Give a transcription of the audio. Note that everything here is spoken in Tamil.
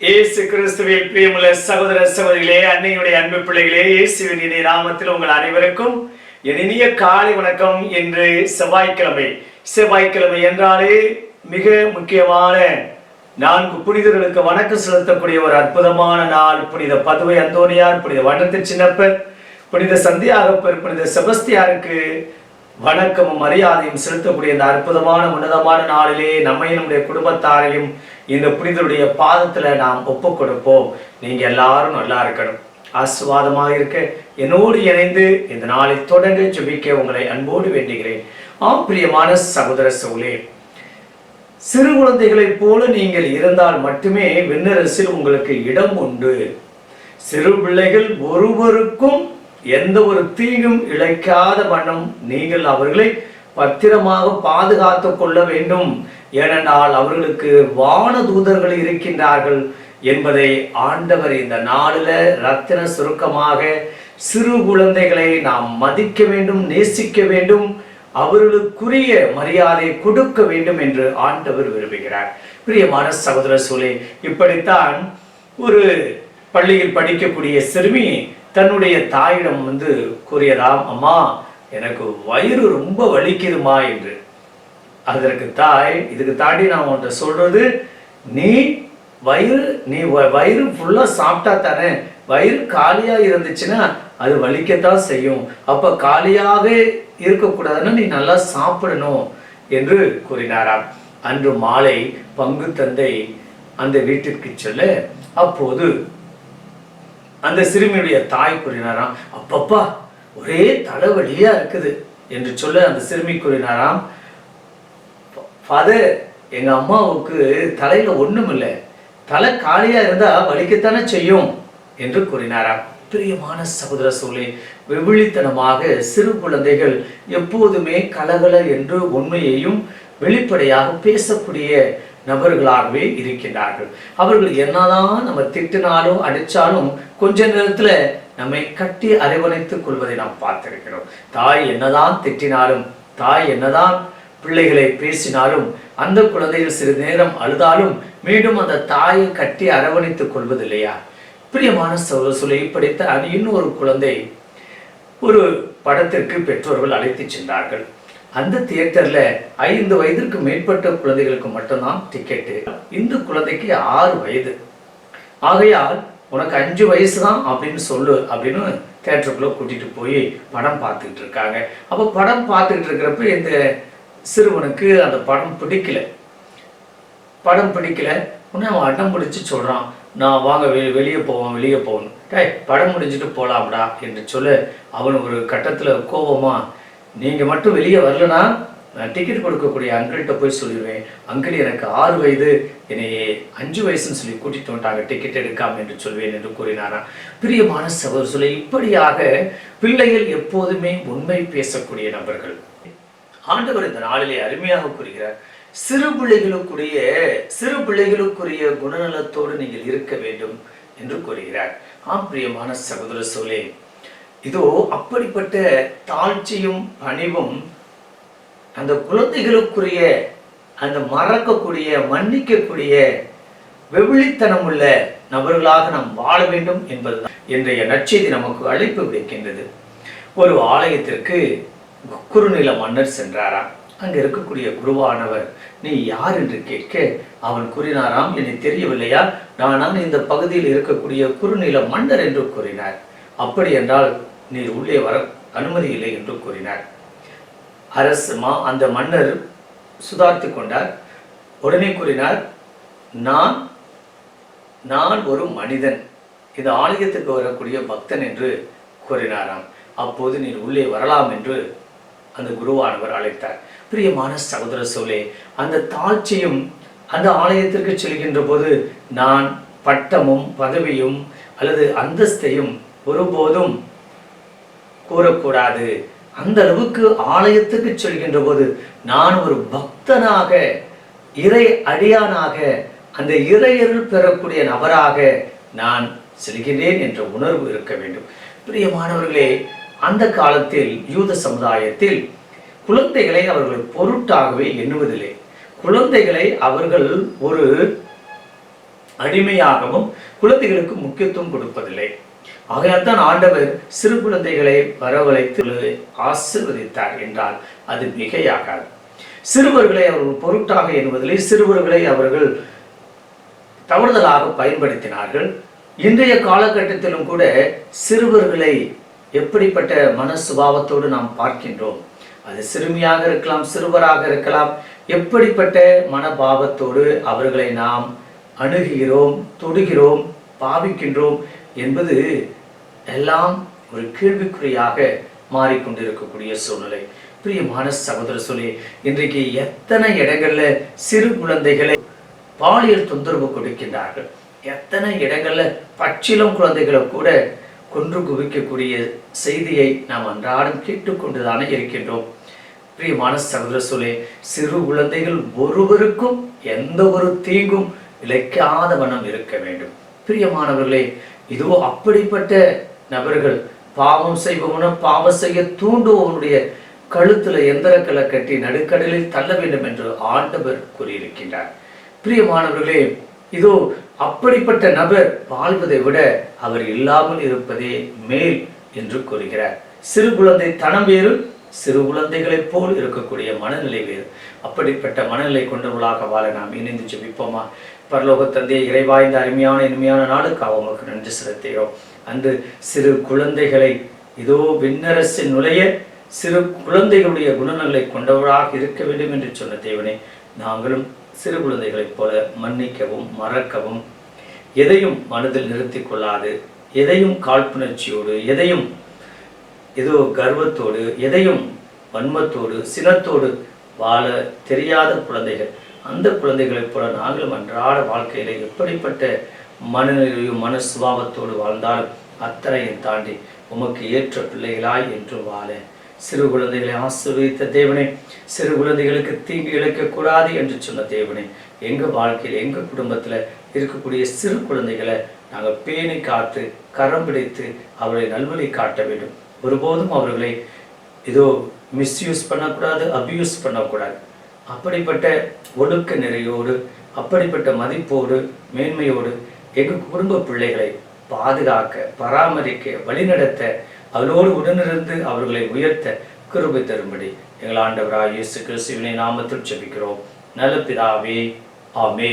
இயேசு கிறிஸ்துவில் பிரியமுள்ள சகோதர சகோதரிகளே அன்னையுடைய அன்பு பிள்ளைகளே இயேசுவின் இணைய நாமத்தில் உங்கள் அனைவருக்கும் இனிய காலை வணக்கம் என்று செவ்வாய்க்கிழமை. செவ்வாய்க்கிழமை என்றாலே மிக முக்கியமான நான்கு புனிதர்களுக்கு வணக்கம் செலுத்தக்கூடிய ஒரு அற்புதமான நாள். புனித பதுவை அந்தோனியார் புனித வண்ணத்து சின்னப்பர் புனித சந்தியாகப்பர் புனித செபஸ்தியாருக்கு வணக்கமும் மரியாதையும் செலுத்தக்கூடிய இந்த அற்புதமான உன்னதமான நாளிலே நம்மையும் நம்முடைய குடும்பத்தாரையும் இந்த புனிதருடைய பாதத்துல நாம் ஒப்பு கொடுப்போம் நீங்க எல்லாரும் நல்லா இருக்கணும். ஆசுவாதமாக இருக்க. என்னோடு இணைந்து இந்த நாளை தொடர்ந்து ஜெபிக்க உங்களை அன்போடு வேண்டுகிறேன். ஆம் பிரியமான சகோதர சவுலே சிறு குழந்தைகளைப் போல நீங்கள் இருந்தால் மட்டுமே விண்ணரசில் உங்களுக்கு இடம் உண்டு. சிறு பிள்ளைகள் ஒருவருக்கும் எந்த ஒரு தீங்கும் இழைக்காத வண்ணம் நீங்கள் அவர்களை பத்திரமாக பாதுகாத்து கொள்ள வேண்டும். ஏனென்றால் அவர்களுக்கு வான தூதர்கள் இருக்கின்றார்கள் என்பதை ஆண்டவர் இந்த நாளில் ரத்தின சுருக்கமாக சிறு குழந்தைகளை நாம் மதிக்க வேண்டும் நேசிக்க வேண்டும் அவர்களுக்குரிய மரியாதை கொடுக்க வேண்டும் என்று ஆண்டவர் விரும்புகிறார். பிரியமான சகோதர சூழே இப்படித்தான் ஒரு பள்ளியில் படிக்கக்கூடிய சிறுமி தன்னுடைய தாயிடம் வந்து கூறியதாம் அம்மா எனக்கு வயிறு ரொம்ப வலிக்குதுமா என்று. அதற்கு தாய் இதுக்கு தாண்டி நான் உன்கிட்ட சொல்றது நீ வயிறு நீ வ- வயிறு ஃபுல்லா சாப்பிட்டா தானே வயிறு காலியா இருந்துச்சுன்னா அது வலிக்கத்தான் செய்யும். அப்ப காலியாக இருக்கக்கூடாதுன்னா நீ நல்லா சாப்பிடணும் என்று கூறினாராம். அன்று மாலை பங்கு தந்தை அந்த வீட்டிற்கு செல்ல அப்போது அந்த சிறுமியுடைய தாய் கூறினாராம் அப்பப்பா ஒரே தலைவலியா இருக்குது என்று சொல்ல அந்த சிறுமி கூறினாராம். ஃபாதர் எங்க அம்மாவுக்கு தலையில் ஒண்ணும் இல்லை. தலை காலியாக இருந்தால் வலிக்கத்தானே செய்யும் என்று கூறினாராம். பிரியமான சகோதர சூழலை வெவிழித்தனமாக சிறு குழந்தைகள் எப்போதுமே கலகல என்று உண்மையையும் வெளிப்படையாக பேசக்கூடிய நபர்களாகவே இருக்கின்றார்கள். அவர்கள் என்னதான் நம்ம திட்டினாலும் அடித்தாலும் கொஞ்ச நேரத்தில் நம்மை கட்டி அரவணைத்துக் கொள்வதை நாம் பார்த்திருக்கிறோம். தாய் என்னதான் திட்டினாலும் தாய் என்னதான் பிள்ளைகளை பேசினாலும் அந்த குழந்தைகள் சிறிது நேரம் அழுதாலும் மீண்டும் அந்த தாயை கட்டி அரவணைத்துக் கொள்வதில்லையா? பிரியமான சோழ சொல்லை இப்படித்தான் இன்னொரு குழந்தை ஒரு படத்திற்கு பெற்றோர்கள் அழைத்து சென்றார்கள். அந்த தியேட்டர்ல ஐந்து வயதிற்கு மேற்பட்ட குழந்தைகளுக்கு மட்டும்தான் டிக்கெட்டு. இந்த குழந்தைக்கு ஆறு வயது. ஆகையால் உனக்கு அஞ்சு வயசு தான் அப்படின்னு சொல்லு அப்படின்னு தேட்டருக்குள்ள கூட்டிட்டு போய் படம் பார்த்துக்கிட்டு இருக்காங்க. அப்போ படம் பார்த்துக்கிட்டு இருக்கிறப்ப இந்த சிறுவனுக்கு அந்த படம் பிடிக்கல. படம் பிடிக்கல. உடனே அவன் அடம் பிடிச்சி சொல்கிறான் நான் வாங்க வெ வெளியே போவோம் வெளியே போகணும் டேய் படம் முடிஞ்சிட்டு போகலாம்டா என்று சொல்ல. அவன் ஒரு கட்டத்தில் கோபமா நீங்கள் மட்டும் வெளியே வரலனா நான் டிக்கெட் கொடுக்கக்கூடிய அங்கிள்கிட்ட போய் சொல்லிடுவேன். அங்கிள் எனக்கு ஆறு வயது என்னை அஞ்சு வயசுன்னு சொல்லி கூட்டிட்டு வந்துட்டாங்க டிக்கெட் எடுக்காம என்று சொல்வேன் என்று கூறினாராம். பிரியமான சவர் சொல்ல இப்படியாக பிள்ளைகள் எப்போதுமே உண்மை பேசக்கூடிய நபர்கள். ஆண்டவர் இந்த நாளிலே அருமையாக கூறுகிறார் சிறு பிள்ளைகளுக்குரிய சிறு பிள்ளைகளுக்குரிய குணநலத்தோடு நீங்கள் இருக்க வேண்டும் என்று கூறுகிறார். ஆம் பிரியமான சகோதர சோலே இதோ அப்படிப்பட்ட தாழ்ச்சியும் பணிவும் அந்த குழந்தைகளுக்குரிய அந்த மறக்கக்கூடிய மன்னிக்கக்கூடிய வெவிழித்தனம் உள்ள நபர்களாக நாம் வாழ வேண்டும் என்பதுதான் இன்றைய நற்செய்தி நமக்கு அழைப்பு விடுக்கின்றது. ஒரு ஆலயத்திற்கு குறுநில மன்னர் சென்றாராம். அங்கே இருக்கக்கூடிய குருவானவர் நீ யார் என்று கேட்க அவன் கூறினாராம் என்னை தெரியவில்லையா? நான் இந்த பகுதியில் இருக்கக்கூடிய குறுநில மன்னர் என்று கூறினார். அப்படி என்றால் நீர் உள்ளே வர அனுமதி இல்லை என்று கூறினார். அரசு மா அந்த மன்னர் சுதாரித்து கொண்டார். உடனே கூறினார் நான் நான் ஒரு மனிதன். இந்த ஆலயத்துக்கு வரக்கூடிய பக்தன் என்று கூறினாராம். அப்போது நீ உள்ளே வரலாம் என்று அந்த குருவானவர் அழைத்தார். பிரியமான சகோதர சோலே அந்த தாழ்ச்சியும் அந்த ஆலயத்திற்கு செல்கின்ற போது நான் பட்டமும் பதவியும் அல்லது அந்தஸ்தையும் ஒருபோதும் கூறக்கூடாது. அந்த அளவுக்கு ஆலயத்துக்கு செல்கின்ற போது நான் ஒரு பக்தனாக இறை அடியானாக அந்த இறையருள் பெறக்கூடிய நபராக நான் செல்கிறேன் என்ற உணர்வு இருக்க வேண்டும். பிரியமானவர்களே அந்த காலத்தில் யூத சமுதாயத்தில் குழந்தைகளை அவர்கள் பொருட்டாகவே எண்ணுவதில்லை. குழந்தைகளை அவர்கள் ஒரு அடிமையாகவும் குழந்தைகளுக்கு முக்கியத்துவம் கொடுப்பதில்லை. ஆகையால் தான் ஆண்டவர் சிறு குழந்தைகளை வரவழைத்து ஆசிர்வதித்தார் என்றால் அது மிகையாகாது. சிறுவர்களை அவர்கள் பொருட்டாக எண்ணுவதில்லை. சிறுவர்களை அவர்கள் தவறுதலாக பயன்படுத்தினார்கள். இன்றைய காலகட்டத்திலும் கூட சிறுவர்களை எப்படிப்பட்ட மன சுபாவத்தோடு நாம் பார்க்கின்றோம்? அது சிறுமியாக இருக்கலாம் சிறுவராக இருக்கலாம். எப்படிப்பட்ட மனபாவத்தோடு அவர்களை நாம் அணுகுகிறோம் தொடுகிறோம் பாவிக்கின்றோம் என்பது எல்லாம் ஒரு கேள்விக்குறியாக மாறிக்கொண்டிருக்கக்கூடிய சூழ்நிலை. பிரியமான சகோதர சொல்லி இன்றைக்கு எத்தனை இடங்கள்ல சிறு குழந்தைகளை பாலியல் தொந்தரவு கொடுக்கின்றார்கள்? எத்தனை இடங்கள்ல பச்சிலம் குழந்தைகளை கூட கொன்று குவிக்கக்கூடிய செய்தியை நாம் அன்றாடம் கேட்டுக்கொண்டுதானே இருக்கின்றோம். பிரியமான சகோதர சொல்லே சிறு குழந்தைகள் ஒருவருக்கும் எந்த ஒரு தீங்கும் இழைக்காத வண்ணம் இருக்க வேண்டும். பிரியமானவர்களே இதோ அப்படிப்பட்ட நபர்கள் பாவம் செய்பவனும் பாவம் செய்ய தூண்டுபவனுடைய கழுத்துல எந்திரக்கலை கட்டி நடுக்கடலில் தள்ள வேண்டும் என்று ஆண்டவர் கூறியிருக்கின்றார். பிரியமானவர்களே இதோ அப்படிப்பட்ட நபர் வாழ்வதை விட அவர் இல்லாமல் இருப்பதே மேல் என்று கூறுகிறார். சிறு குழந்தை தனம் வேறு சிறு குழந்தைகளைப் போல் இருக்கக்கூடிய மனநிலை வேறு. அப்படிப்பட்ட மனநிலை கொண்டவர்களாக வாழ நாம் இணைந்து ஜெபிப்போமா? பரலோக தந்தையை இறைவாய்ந்த அருமையான இனிமையான நாளுக்காக அவங்களுக்கு நன்றி செலுத்துகிறோம். அன்று சிறு குழந்தைகளை இதோ விண்ணரசின் நுழைய சிறு குழந்தைகளுடைய குணநலை கொண்டவராக இருக்க வேண்டும் என்று சொன்ன தேவனே நாங்களும் சிறு குழந்தைகளைப் போல மன்னிக்கவும் மறக்கவும் எதையும் மனதில் நிறுத்தி கொள்ளாது எதையும் காழ்ப்புணர்ச்சியோடு எதையும் ஏதோ கர்வத்தோடு எதையும் வன்மத்தோடு சினத்தோடு வாழ தெரியாத குழந்தைகள். அந்த குழந்தைகளைப் போல நாங்களும் அன்றாட வாழ்க்கையில எப்படிப்பட்ட மனநிலையும் மன சுபாவத்தோடு வாழ்ந்தாலும் அத்தனையும் தாண்டி உமக்கு ஏற்ற பிள்ளைகளாய் என்று வாழ சிறு குழந்தைகளை ஆசிர்வதித்த தேவனே சிறு குழந்தைகளுக்கு தீங்கு இழைக்கக்கூடாது என்று சொன்ன தேவனே எங்க வாழ்க்கையில் எங்க குடும்பத்துல இருக்கக்கூடிய சிறு குழந்தைகளை நாங்கள் பேணி காத்து கரம் பிடித்து அவர்களை நல்வழி காட்ட வேண்டும். ஒருபோதும் அவர்களை ஏதோ மிஸ்யூஸ் பண்ணக்கூடாது அப்யூஸ் பண்ணக்கூடாது. அப்படிப்பட்ட ஒழுக்க நிறையோடு அப்படிப்பட்ட மதிப்போடு மேன்மையோடு எங்கள் குடும்ப பிள்ளைகளை பாதுகாக்க பராமரிக்க வழிநடத்த அவரோடு உடனிருந்து அவர்களை உயர்த்த கிருபை தரும்படி எங்கள் ஆண்டவராக இயேசு கிறிஸ்துவினை நாமத்தில் செபிக்கிறோம் நல்ல பிதாவே ஆமே